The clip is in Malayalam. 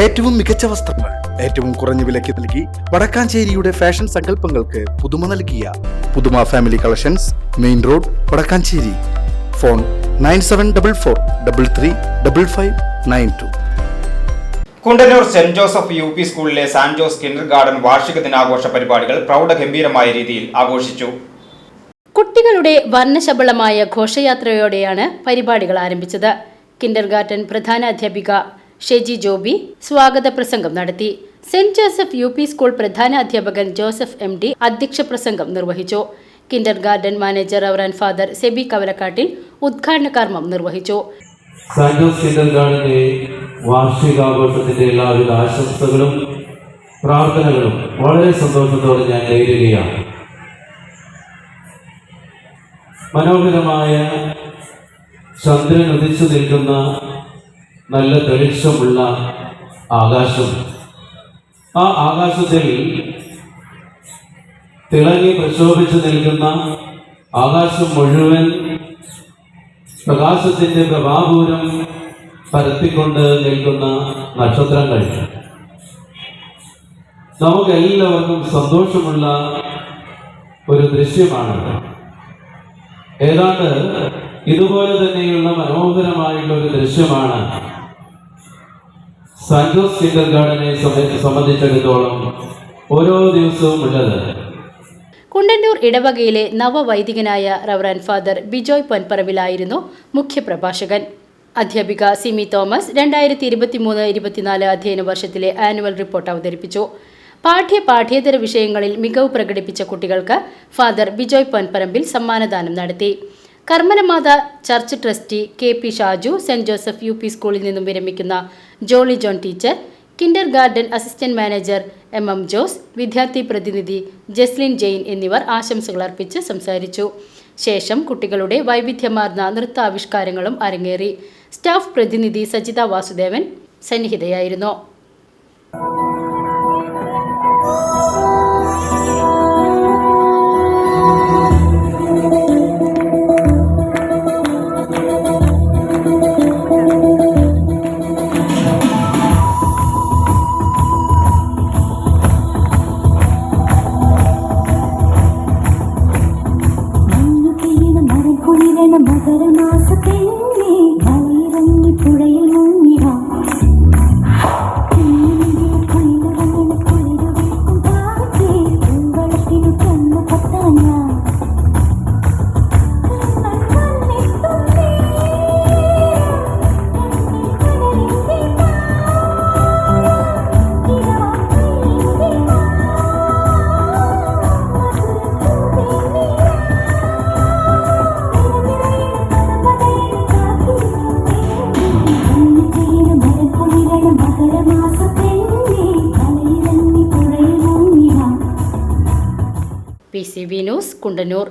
ഏറ്റവും മികച്ച വസ്ത്രങ്ങൾ ഏറ്റവും കുറഞ്ഞ വിലയ്ക്ക് നൽകി വടക്കാഞ്ചേരിയുടെ ഫാഷൻ സങ്കല്പങ്ങൾക്ക് പുതുമ നൽകിയ പുതുമ family collections main road Vadakkanchery. Phone nine seven double four double three double five nine two. Kundannoor Saint Joseph U P സ്കൂളിലെ സാൻ ജോസ് കിൻഡർ ഗാർഡൻ വാർഷിക ദിനാഘോഷ പരിപാടികൾ പ്രൗഢഗംഭീരമായ രീതിയിൽ ആഘോഷിച്ചു. കുട്ടികളുടെ വർണശബളമായ ഘോഷയാത്രയോടെയാണ് പരിപാടികൾ ആരംഭിച്ചത്. കിൻഡർ ഗാർഡൻ പ്രധാന അധ്യാപിക ഷെജി ജോബി സ്വാഗത പ്രസംഗം നടത്തി. Saint Joseph U P school പ്രധാന അധ്യാപകൻ ജോസഫ് എം ഡി അധ്യക്ഷ പ്രസംഗം നിർവഹിച്ചു. കിൻഡർ ഗാർഡൻ മാനേജർ അവറാൻ ഫാദർ സെബി കവലക്കാട്ടിൽ ഉദ്ഘാടന കർമ്മം നിർവഹിച്ചു. സാന്റോസ് കിൻഡർ ഗാർഡന്റെ വാർഷികാഘോഷത്തിന്റെ എല്ലാവിധ ആശംസകളും പ്രാർത്ഥനകളും വളരെ സന്തോഷത്തോടെ ഞാൻ നേരിടുകയാണ് മനോഹരമായ ചന്ദ്രൻ ഉദിച്ചു നിൽക്കുന്ന നല്ല തെളിച്ചമുള്ള ആകാശം. ആ ആകാശത്തിൽ തിളങ്ങി പ്രശോഭിച്ചു നിൽക്കുന്ന ആകാശം മുഴുവൻ പ്രകാശത്തിന്റെ പ്രഭാപൂരം പരത്തിക്കൊണ്ട് നിൽക്കുന്ന നക്ഷത്രങ്ങൾ. നമുക്കെല്ലാവർക്കും സന്തോഷമുള്ള ഒരു ദൃശ്യമാണ് ഏതാണ്ട് ഇതുപോലെ തന്നെയുള്ള മനോഹരമായിട്ടുള്ള ഒരു ദൃശ്യമാണ് സന്തോഷ് കിൻഡർ ഗാർഡനെ സംബ- സംബന്ധിച്ചിടത്തോളം ഓരോ ദിവസവും ഉള്ളത്. കുണ്ടന്നൂർ ഇടവകയിലെ നവവൈദികനായ റവറൻ ഫാദർ ബിജോയ് പൊൻപറവിലായിരുന്നു മുഖ്യപ്രഭാഷകൻ. അധ്യാപിക സിമി തോമസ് രണ്ടായിരത്തി ഇരുപത്തി മൂന്ന് ഇരുപത്തിനാല് അധ്യയന വർഷത്തിലെ ആനുവൽ റിപ്പോർട്ട് അവതരിപ്പിച്ചു. പാഠ്യ പാഠ്യേതര വിഷയങ്ങളിൽ മികവ് പ്രകടിപ്പിച്ച കുട്ടികൾക്ക് ഫാദർ ബിജോയ് പൊൻപറമ്പിൽ സമ്മാനദാനം നടത്തി. കർമ്മനമാത church trustee K P Shaju Saint Joseph U P സ്കൂളിൽ നിന്നും വിരമിക്കുന്ന Jolly John teacher kindergarten assistant manager M M Jose വിദ്യാർത്ഥി പ്രതിനിധി ജസ്ലിൻ ജെയിൻ എന്നിവർ ആശംസകൾ അർപ്പിച്ച് സംസാരിച്ചു. ശേഷം കുട്ടികളുടെ വൈവിധ്യമാർന്ന നൃത്താവിഷ്കാരങ്ങളും അരങ്ങേറി. സ്റ്റാഫ് പ്രതിനിധി Sajitha Vasudevan സന്നിഹിതയായിരുന്നു. C B news Kundannoor.